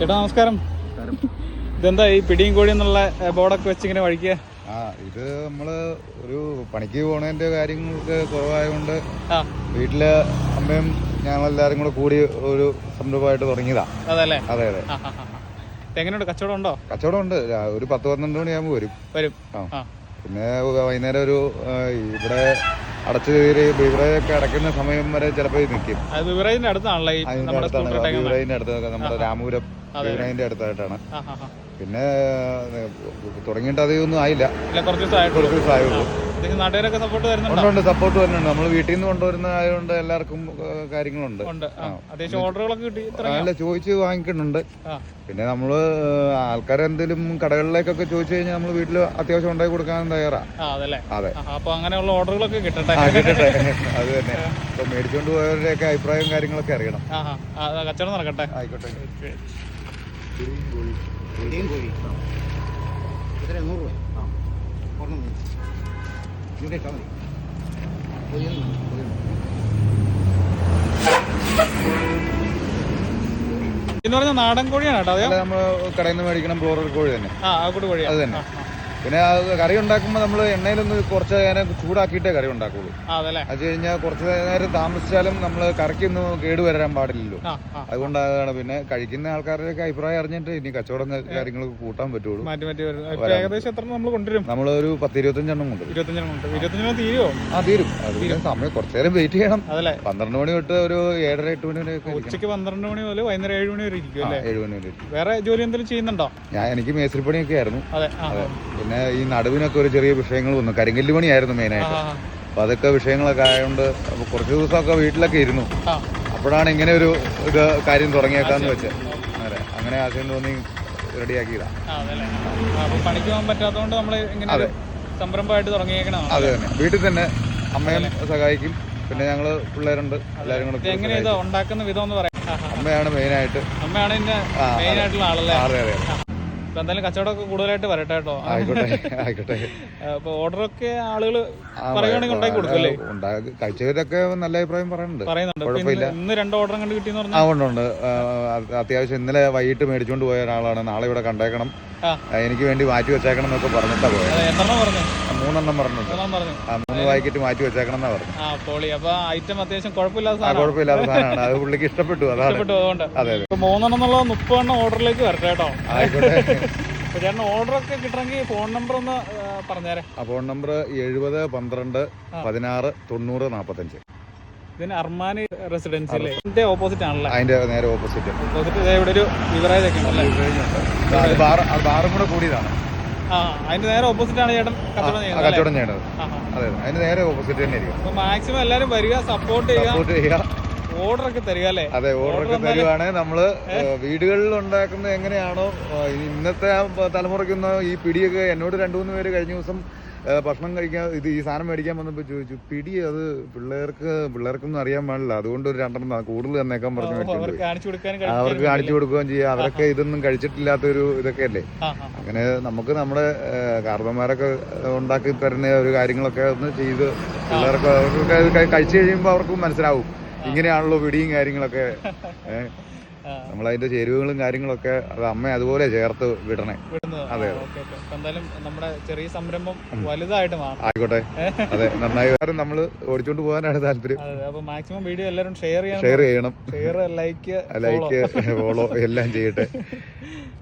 ചേട്ടാ നമസ്കാരം. ഇതെന്താ ഈ പിടിയും കോഴി എന്നുള്ള ബോർഡൊക്കെ വെച്ച് ഇങ്ങനെ വഴിക്കുക ആ ഇത് നമ്മൾ ഒരു പണിക്ക് പോണതിന്റെ കാര്യങ്ങൾക്ക് കുറവായതുകൊണ്ട് വീട്ടിൽ അമ്മയും ഞങ്ങളെല്ലാരും കൂടെ കൂടി ഒരു സംരംഭമായിട്ട് തുടങ്ങിയതാ. അതല്ലേ? അതെ അതെ. എങ്ങനെയുണ്ട്? കച്ചവടം ഉണ്ടോ? കച്ചവടം ഉണ്ട് ഒരു പത്ത് പന്ത്രണ്ട് മണിയാകുമ്പോൾ വരും. വരും. പിന്നെ വൈകുന്നേരം ഒരു ഇവിടെ അടച്ചു കയറി ബിവറേജൊക്കെ അടയ്ക്കുന്ന സമയം വരെ ചിലപ്പോ നിൽക്കും അടുത്താണല്ലേ ബിവറേജിന്റെ അടുത്താണല്ലോ ബിവറേജിന്റെ അടുത്ത് നമ്മുടെ രാമപുരം ബിവറേജിന്റെ അടുത്തായിട്ടാണ്. പിന്നെ തുടങ്ങിയിട്ട് അധികം ഒന്നും ആയില്ല. കുറച്ച് ദിവസമായുള്ളൂ ഇതിന് ഉണ്ട് സപ്പോർട്ട് വരുന്നുണ്ട്. നമ്മൾ വീട്ടിൽ നിന്ന് കൊണ്ടുവരുന്ന ആയതുകൊണ്ട് എല്ലാവർക്കും കാര്യങ്ങളുണ്ട്. അല്ല ചോദിച്ച് വാങ്ങിക്കുന്നുണ്ട്. പിന്നെ നമ്മൾ ആൾക്കാരെന്തെങ്കിലും കടകളിലേക്കൊക്കെ ചോദിച്ചു കഴിഞ്ഞാൽ നമ്മൾ വീട്ടിൽ അത്യാവശ്യം ഉണ്ടാക്കി കൊടുക്കാൻ തയ്യാറാ. അതെ. അപ്പൊ അങ്ങനെയുള്ള ഓർഡറുകളൊക്കെ കിട്ടട്ടെ. കിട്ടട്ടെ. അത് തന്നെ. ഇപ്പൊ മേടിച്ചുകൊണ്ട് പോയവരുടെയൊക്കെ അഭിപ്രായം കാര്യങ്ങളൊക്കെ അറിയണം. കച്ചവടം നടക്കട്ടെ. ആയിക്കോട്ടെ. ഇവിടെയും കോഴി എത്ര നൂറ് രൂപ ഒരെണ്ണം മതി. ഇവിടെ ഇട്ടാൽ മതി കോഴിയൊന്നും. എന്ന് പറഞ്ഞാൽ നാടൻ കോഴിയാണ് കേട്ടോ അതെ നമ്മൾ കടയിൽ നിന്ന് മേടിക്കണം ബ്രോറർ കോഴി തന്നെ ആ ആ കോഴിയാണ് അത് തന്നെ പിന്നെ അത് കറി ഉണ്ടാക്കുമ്പോൾ നമ്മൾ എണ്ണയിലൊന്ന് കുറച്ച് നേരം ചൂടാക്കിയിട്ടേ കറി ഉണ്ടാക്കുള്ളൂ. അത് കഴിഞ്ഞാൽ കുറച്ച് നേരം താമസിച്ചാലും നമ്മൾ കറിക്കൊന്നും കേട് വരാൻ പാടില്ലല്ലോ. അതുകൊണ്ടാണ് പിന്നെ കഴിക്കുന്ന ആൾക്കാരുടെയൊക്കെ അഭിപ്രായം അറിഞ്ഞിട്ട് ഇനി കച്ചവടം കാര്യങ്ങളൊക്കെ കൂട്ടാൻ പറ്റുള്ളൂ. ഏകദേശം എത്ര നമ്മൾ കൊണ്ടുവരും? നമ്മളൊരു പത്ത് ഇരുപത്തഞ്ചെണ്ണം കൊണ്ടുവരും. ഇരുപത്തഞ്ചെണ്ണം തീരുവോ? ആ തീരും. അത് സമയം കുറച്ചു നേരം വെയിറ്റ് ചെയ്യണം. പന്ത്രണ്ട് മണി തൊട്ട് ഒരു ഏഴര എട്ട് മണി വരെ ഒക്കെ ഉച്ചയ്ക്ക് പന്ത്രണ്ട് മണി മുതൽ വൈകുന്നേരം ഏഴ് മണി വരെ ഇരിക്കും ഏഴ് മണി വരെ വേറെ ജോലി എന്തെങ്കിലും ചെയ്യുന്നുണ്ടോ? ഞാൻ എനിക്ക് മേസ്ത്രിപ്പണിയൊക്കെ ആയിരുന്നു. അതെ പിന്നെ ഈ നടുവിനൊക്കെ ഒരു ചെറിയ വിഷയങ്ങൾ വന്നു. കരിങ്കല്ല് പണിയായിരുന്നു മെയിനായിട്ട് അപ്പോൾ അപ്പൊ അതൊക്കെ വിഷയങ്ങളൊക്കെ ആയതുകൊണ്ട് അപ്പൊ കുറച്ച് ദിവസമൊക്കെ വീട്ടിലൊക്കെ ഇരുന്നു. അപ്പോഴാണ് ഇങ്ങനെ ഒരു ഇത് കാര്യം തുടങ്ങിയേക്കാന്ന് വെച്ച് അതെ. അങ്ങനെ ആശയം തോന്നി റെഡിയാക്കിയതാ. അതെ പണിക്ക് പോകാൻ പറ്റാത്തതുകൊണ്ട് നമ്മൾ ഇങ്ങനെ സംരംഭമായിട്ട് തുടങ്ങിയേക്കണം അത് തന്നെ വീട്ടിൽ തന്നെ അമ്മയും സഹായിക്കും. പിന്നെ ഞങ്ങൾ പിള്ളേരുണ്ട്. എല്ലാരും കൂടെ ഇത് എങ്ങനെ ഇത് ഉണ്ടാക്കുന്ന വിധം എന്ന് പറയാം. അമ്മയാണ് മെയിനായിട്ട് അമ്മയാണ് ആ, ആളല്ലേ? അതെ അതെ എന്തായാലും കച്ചവടമൊക്കെ കൂടുതലായിട്ട് വരട്ടെ കേട്ടോ. ആയിക്കോട്ടെ ആയിക്കോട്ടെ. അപ്പൊ ഓർഡറൊക്കെ ആളുകൾ പറയുകയാണെങ്കിൽ ഉണ്ടാക്കി കൊടുക്കല്ലേ കഴിച്ചവരൊക്കെ നല്ല അഭിപ്രായം പറയുന്നുണ്ട്. പറയുന്നുണ്ട്. ഇന്ന് രണ്ട് ഓർഡർ കണ്ട് കിട്ടിയെന്ന് പറഞ്ഞാൽ ഉണ്ട് അത്യാവശ്യം ഇന്നലെ വൈകിട്ട് മേടിച്ചുകൊണ്ട് പോയ ഒരാളാണ്. നാളെ ഇവിടെ കണ്ടേക്കണം. എനിക്ക് വേണ്ടി മാറ്റി വെച്ചേക്കണം എന്നൊക്കെ പറഞ്ഞിട്ടാ പോയത്. മൂന്നെണ്ണം പറഞ്ഞിട്ടുണ്ട്. പറഞ്ഞു. ആ മൂന്ന് പാക്കറ്റ് മാറ്റി വെച്ചേക്കണം എന്നാ പറഞ്ഞു. കുഴപ്പമില്ലാത്ത സാധനം കുഴപ്പമില്ലാത്ത സാധനമാണ്. അത് പുള്ളിക്ക് ഇഷ്ടപ്പെട്ടു അതാണ്. അതെ അതെ. മൂന്നെണ്ണം എന്നുള്ള മുപ്പെണ്ണം ഓർഡറിലേക്ക് വരട്ടെ കേട്ടോ. ആയിക്കോട്ടെ. ചേട്ടൻ ഓർഡർ ഒക്കെ കിട്ടണമെങ്കിൽ ഫോൺ നമ്പർ ഒന്ന് പറഞ്ഞേരെ. ആ ഫോൺ നമ്പർ എഴുപത് പന്ത്രണ്ട് പതിനാറ് തൊണ്ണൂറ് നാൽപ്പത്തഞ്ച് ഇതിന് അർമാനി റെസിഡൻസി അല്ലേ ഇതിന്റെ ഓപ്പോസിറ്റ് ആണല്ലേ? അതിന്റെ നേരെ ഓപ്പോസിറ്റ് ഓപ്പോസിറ്റ് ഇവിടെ ഒരു വിവറായത് ഒക്കെ ഉണ്ടല്ലേ? ബാറും കൂടെ കൂടിയതാണ്. ആ അതിന്റെ നേരെ ഓപ്പോസിറ്റ് ആണ് ചേട്ടൻ കച്ചവടം ചെയ്യുന്നത് കച്ചവടം. അതെ അതിന്റെ അതിന് നേരെ ഓപ്പോസിറ്റ് തന്നെ ആയിരിക്കും അപ്പൊ മാക്സിമം എല്ലാരും വരിക സപ്പോർട്ട് ചെയ്യുക. ഓർഡർ ഒക്കെ തരിക അല്ലേ? അതെ ഓർഡറൊക്കെ തരുവാണെങ്കിൽ നമ്മൾ വീടുകളിൽ ഉണ്ടാക്കുന്നത് എങ്ങനെയാണോ ഇന്നത്തെ തലമുറയ്ക്കൊന്ന് ഈ പിടിയൊക്കെ എന്നോട് രണ്ടു മൂന്ന് പേര് കഴിഞ്ഞ ദിവസം ഭക്ഷണം കഴിക്കാൻ ഇത് ഈ സാധനം മേടിക്കാൻ വന്നപ്പോൾ ചോദിച്ചു പിടി അത് പിള്ളേർക്ക് പിള്ളേർക്കൊന്നും അറിയാൻ പാടില്ല. അതുകൊണ്ട് ഒരു രണ്ടെണ്ണം കൂടുതൽ തന്നേക്കാൻ പറഞ്ഞു അവർക്ക് കാണിച്ചു കൊടുക്കുകയും ചെയ്യാം. അവരൊക്കെ ഇതൊന്നും കഴിച്ചിട്ടില്ലാത്തൊരു ഇതൊക്കെ അല്ലേ? അങ്ങനെ നമുക്ക് നമ്മുടെ കാർന്നന്മാരൊക്കെ ഉണ്ടാക്കി തരുന്ന ഒരു കാര്യങ്ങളൊക്കെ ഒന്ന് ചെയ്ത് പിള്ളേർക്ക് അവർക്കൊക്കെ കഴിച്ചു കഴിയുമ്പോൾ അവർക്കും മനസ്സിലാവും. ഇങ്ങനെയാണല്ലോ പിടിയും കാര്യങ്ങളൊക്കെ. ഏഹ് ആ. നമ്മളതിന്റെ ചേരുവകളും കാര്യങ്ങളൊക്കെ അത് അമ്മ അതുപോലെ ചേർത്ത് വിടണേ. അതെ, എന്തായാലും നമ്മുടെ ചെറിയ സംരംഭം വലുതായിട്ട് മാറും ആയിക്കോട്ടെ. അതെ നന്നായി കാരണം നമ്മൾ ഓടിച്ചോണ്ട് പോകാനാണ് താല്പര്യം. അപ്പൊ മാക്സിമം വീഡിയോ എല്ലാവരും ഷെയർ ചെയ്യണം. ഷെയർ ചെയ്യണം. ഷെയർ ലൈക്ക് ലൈക്ക് ഫോളോ എല്ലാം ചെയ്യട്ടെ.